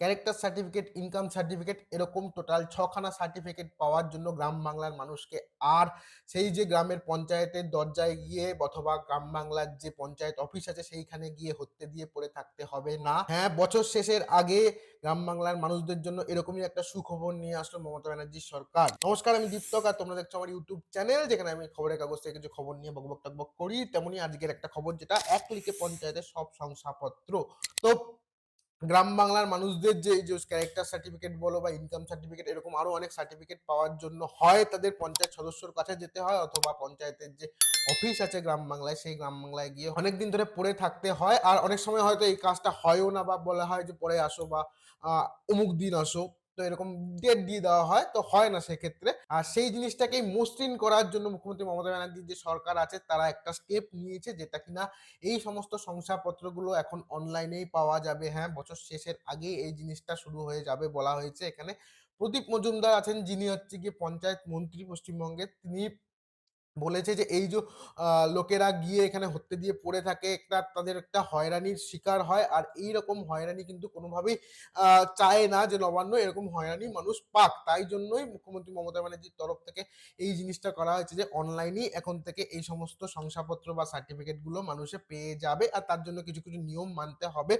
Character certificate, income certificate এরকম total ছখানা certificate পাওয়ার জন্য গ্রাম বাংলার মানুষকে আর সেই যে গ্রামের পঞ্চায়েতের দরজায় গিয়ে অথবা গ্রাম বাংলার যে পঞ্চায়েত অফিস আছে সেইখানে গিয়ে হত্যে দিয়ে পড়ে থাকতে হবে না। হ্যাঁ, বছর শেষের আগে গ্রাম বাংলার মানুষদের জন্য এরকমই একটা সুখবর নিয়ে আসলো মমতা ব্যানার্জির সরকার। নমস্কার আমি দীপ্তক আর তোমরা দেখছ আমার ইউটিউব চ্যানেল যেখানে আমি খবরের কাগজ থেকে কিছু খবর নিয়ে বকবক টকবক করি। তেমনি আজকের একটা খবর যেটা এক ক্লিকে পঞ্চায়েতের সব শংসাপত্র। তো গ্রাম বাংলার মানুষদের যে যে ক্যারেক্টার সার্টিফিকেট বলো বা ইনকাম সার্টিফিকেট এরকম আরও অনেক সার্টিফিকেট পাওয়ার জন্য হয় তাদের পঞ্চায়েত সদস্যর কাছে যেতে হয় অথবা পঞ্চায়েতের যে অফিস আছে গ্রাম বাংলায়, সেই গ্রাম বাংলায় গিয়ে অনেক দিন ধরে পড়ে থাকতে হয়। আর অনেক সময় হয়তো এই কাজটা হয়ও না বা বলা হয় যে পরে আসো বা অমুক দিন আসো। তো এরকম ডেট দিয়ে দেওয়া হয়, তো হয় না সেক্ষেত্রে। আর সেই জিনিসটাকে মসৃণ করার জন্য মুখ্যমন্ত্রী মমতা ব্যানার্জির যে সরকার আছে, তারা একটা স্টেপ নিয়েছে যেটা কিনা এই সমস্ত শংসাপত্রগুলো এখন অনলাইনেই পাওয়া যাবে। হ্যাঁ বছর শেষের আগে এই জিনিসটা শুরু হয়ে যাবে বলা হয়েছে। এখানে প্রদীপ মজুমদার আছেন, যিনি হচ্ছে গিয়ে পঞ্চায়েত মন্ত্রী পশ্চিমবঙ্গের। তিনি বলেছে যে, এই যে লোকেরা গিয়ে এখানে হত্যে দিয়ে পড়ে থাকে, একটা তাদের একটা হয়রানির শিকার হয়। আর এই রকম হয়রানি কিন্তু কোনোভাবেই চায় না যে, নবান্ন এরকম হয়রানি মানুষ পাক। তাই জন্যই মুখ্যমন্ত্রী মমতা ব্যানার্জির তরফ থেকে এই জিনিসটা করা হয়েছে যে, অনলাইনেই এখন থেকে এই সমস্ত শংসাপত্র বা সার্টিফিকেটগুলো মানুষে পেয়ে যাবে। আর তার জন্য কিছু কিছু নিয়ম মানতে হবে।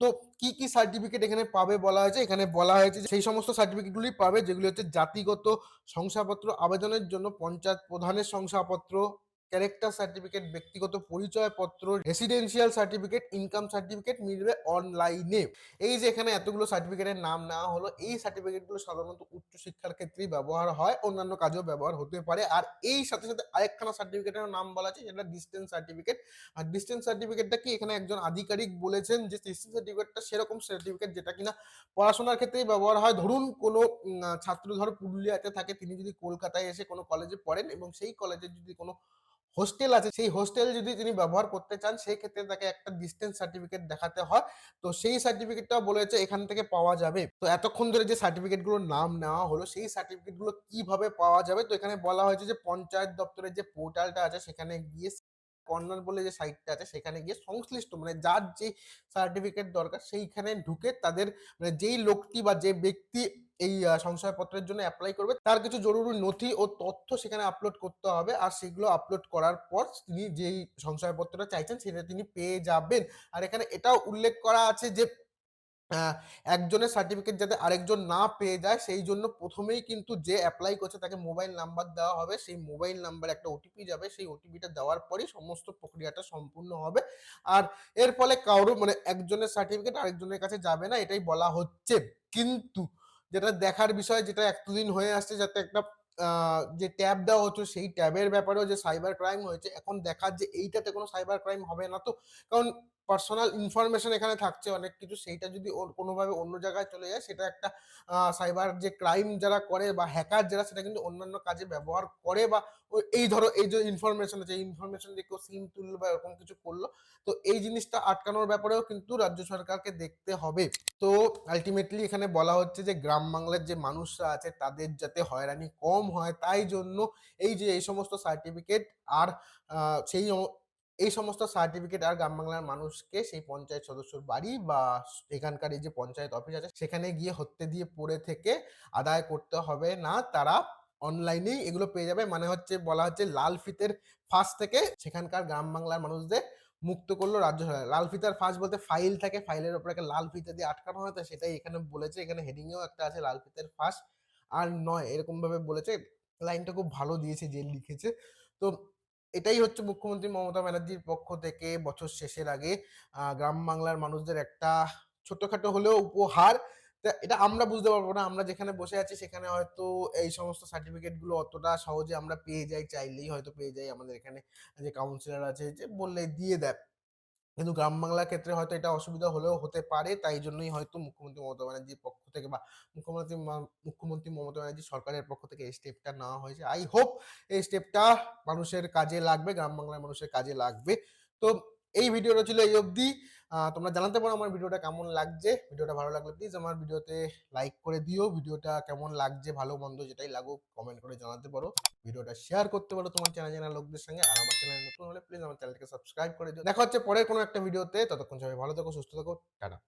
তো কি কি সার্টিফিকেট এখানে পাবে বলা হয়েছে? এখানে বলা হয়েছে সেই সমস্ত সার্টিফিকেটগুলি পাবে, যেগুলি হচ্ছে জাতিগত শংসাপত্র আবেদনের জন্য পঞ্চায়েত প্রধানের শংসাপত্র ক্যারেক্টার সার্টিফিকেট ব্যক্তিগত পরিচয়পত্র রেসিডেন্সিয়াল সার্টিফিকেট ইনকাম সার্টিফিকেট মিলবে অনলাইনে এই যে এখানে এতগুলো সার্টিফিকেটের নাম নেওয়া হলো, এই সার্টিফিকেটগুলো সাধারণত উচ্চশিক্ষার ক্ষেত্রেই ব্যবহার হয়, অন্যান্য কাজেও ব্যবহার হতে পারে। আর এই সাথে সাথে আরেকখানা সার্টিফিকেটের নাম বলা আছে, যেটা ডিস্টেন্স সার্টিফিকেট আর ডিস্টেন্স সার্টিফিকেটটা কি? এখানে একজন আধিকারিক বলেছেন যে ডিস্টেন্স সার্টিফিকেটটা সেরকম সার্টিফিকেট যেটা কিনা পড়াশোনার ক্ষেত্রেই ব্যবহার হয়। ধরুন কোনো ছাত্র ধর পুরুলিয়াতে থাকে, তিনি যদি কলকাতায় এসে কোনো কলেজে পড়েন এবং সেই কলেজে যদি কোনো হোস্টেল আছে, সেই হোস্টেল যদি তিনি ব্যবহার করতে চান, সেই ক্ষেত্রে তাকে একটা ডিস্টেন্স সার্টিফিকেট দেখাতে হয়। তো সেই সার্টিফিকেটটাও বলেছে, এখান থেকে পাওয়া যাবে। তো এতক্ষণ ধরে যে সার্টিফিকেটগুলোর নাম নেওয়া হলো, সেই সার্টিফিকেটগুলো কীভাবে পাওয়া যাবে? তো এখানে বলা হয়েছে যে, পঞ্চায়েত দপ্তরের যে পোর্টালটা আছে, সেখানে গিয়ে কর্নার বলে যে সাইটটা আছে, সেখানে গিয়ে সংশ্লিষ্ট মানে যার যে সার্টিফিকেট দরকার, সেইখানে ঢুকে তাদের মানে যেই লোকটি বা যে ব্যক্তি এই আহ, শংসাপত্রের জন্য অ্যাপ্লাই করবে। তার কিছু জরুরি নথি ও তথ্য সেখানে আপলোড করতে হবে আর সেগুলো আপলোড করার পর তিনি যেই শংসাপত্রটা চাইছেন সেটা তিনি পেয়ে যাবেন। আর এখানে এটাও উল্লেখ করা আছে যে একজনের সার্টিফিকেট যাতে আরেকজন না পেয়ে যায় সেই জন্য প্রথমেই কিন্তু যে অ্যাপ্লাই করছে তাকে মোবাইল নাম্বার দেওয়া হবে। সেই মোবাইল নাম্বার একটা ওটিপি যাবে। সেই ওটিপিটা দেওয়ার পরেই সমস্ত প্রক্রিয়াটা সম্পূর্ণ হবে। আর এর ফলে কারও মানে একজনের সার্টিফিকেট আরেকজনের কাছে যাবে না এটাই বলা হচ্ছে। কিন্তু যেটা দেখার বিষয়, যেটা এতদিন হয়ে আসছে যাতে একটা যে ট্যাব দেওয়া হতো সেই ট্যাবের ব্যাপারেও যে সাইবার ক্রাইম হয়েছে, এখন দেখার যে এইটাতে কোনো সাইবার ক্রাইম হবে না তো। কারণ পার্সোনাল ইনফরমেশন এখানে থাকছে অনেক কিছু। সেইটা যদি কোনোভাবে অন্য জায়গায় চলে যায়, সেটা একটা সাইবার যে ক্রাইম যারা করে বা হ্যাকার যারা, সেটা কিন্তু অন্যান্য কাজে ব্যবহার করে বা এই ধরো, এই যে ইনফরমেশন আছে, এই ইনফরমেশন দিয়ে কেউ সিম তুললো বা এরকম কিছু করল, তো এই জিনিসটা আটকানোর ব্যাপারেও কিন্তু রাজ্য সরকারকে দেখতে হবে। তো আলটিমেটলি এখানে বলা হচ্ছে যে, গ্রাম বাংলার যে মানুষরা আছে, তাদের যাতে হয়রানি কম হয়, তাই জন্য এই যে, এই সমস্ত সার্টিফিকেট আর সেই এই সমস্ত সার্টিফিকেট আর গ্রাম বাংলার মানুষকে সেই পঞ্চায়েত সদস্যর বাড়ি বা এখানকার এই যে পঞ্চায়েত অফিস আছে, সেখানে গিয়ে হত্যে দিয়ে পড়ে থেকে আদায় করতে হবে না। তারা অনলাইনেই এগুলো পেয়ে যাবে। মানে হচ্ছে, বলা হচ্ছে লাল ফিতের ফাঁস থেকে সেখানকার গ্রাম বাংলার মানুষদের মুক্ত করল রাজ্য সরকার। লাল ফিতার ফাঁস বলতে ফাইল থাকে। ফাইলের উপর একটা লাল ফিতা দিয়ে আটকানো হয়। তো সেটাই এখানে বলেছে। এখানে হেডিংয়েও একটা আছে, লাল ফিতের ফাঁস। আর নয়, এরকমভাবে বলেছে। লাইনটা খুব ভালো দিয়েছে, যে লিখেছে। তো এটাই হচ্ছে মুখ্যমন্ত্রী মমতা ব্যানার্জির পক্ষ থেকে বছর শেষের আগে গ্রাম বাংলার মানুষদের একটা ছোটখাটো হলেও উপহার। এটা আমরা বুঝতে পারব না, আমরা যেখানে বসে আছি সেখানে হয়তো এই সমস্ত সার্টিফিকেটগুলো অতটা সহজে আমরা পেয়ে যাই, চাইলেই হয়তো পেয়ে যাই আমাদের এখানে যে কাউন্সিলর আছে যে বললে দিয়ে দেয়। কিন্তু গ্রাম বাংলার ক্ষেত্রে হয়তো এটা অসুবিধা হলেও হতে পারে, তাই জন্যই হয়তো মুখ্যমন্ত্রী মমতা ব্যানার্জির পক্ষ থেকে বা মুখ্যমন্ত্রী মুখ্যমন্ত্রী মমতা ব্যানার্জি সরকারের পক্ষ থেকে এই স্টেপটা নেওয়া হয়েছে। আই হোপ এই স্টেপটা মানুষের কাজে লাগবে, গ্রাম বাংলার মানুষের কাজে লাগবে। তো এই ভিডিওটা ছিল এই অবধি। তোমরা জানাতে পারো আমার ভিডিওটা কেমন লাগছে। ভিডিওটা ভালো লাগলে প্লিজ আমার ভিডিওতে লাইক করে দিও। ভিডিওটা কেমন লাগছে, ভালো, মন্দ যেটাই লাগুক কমেন্ট করে জানাতে পারো। ভিডিওটা শেয়ার করতে পারো তোমার চ্যানেল জানা লোকদের সঙ্গে। আর আমার চ্যানেল নতুন হলে প্লিজ আমার চ্যানেলকে সাবস্ক্রাইব করে দিও। দেখা হচ্ছে পরে কোনো একটা ভিডিওতে ততক্ষণ সবাই ভালো থাকো, সুস্থ থাকো। টাটা।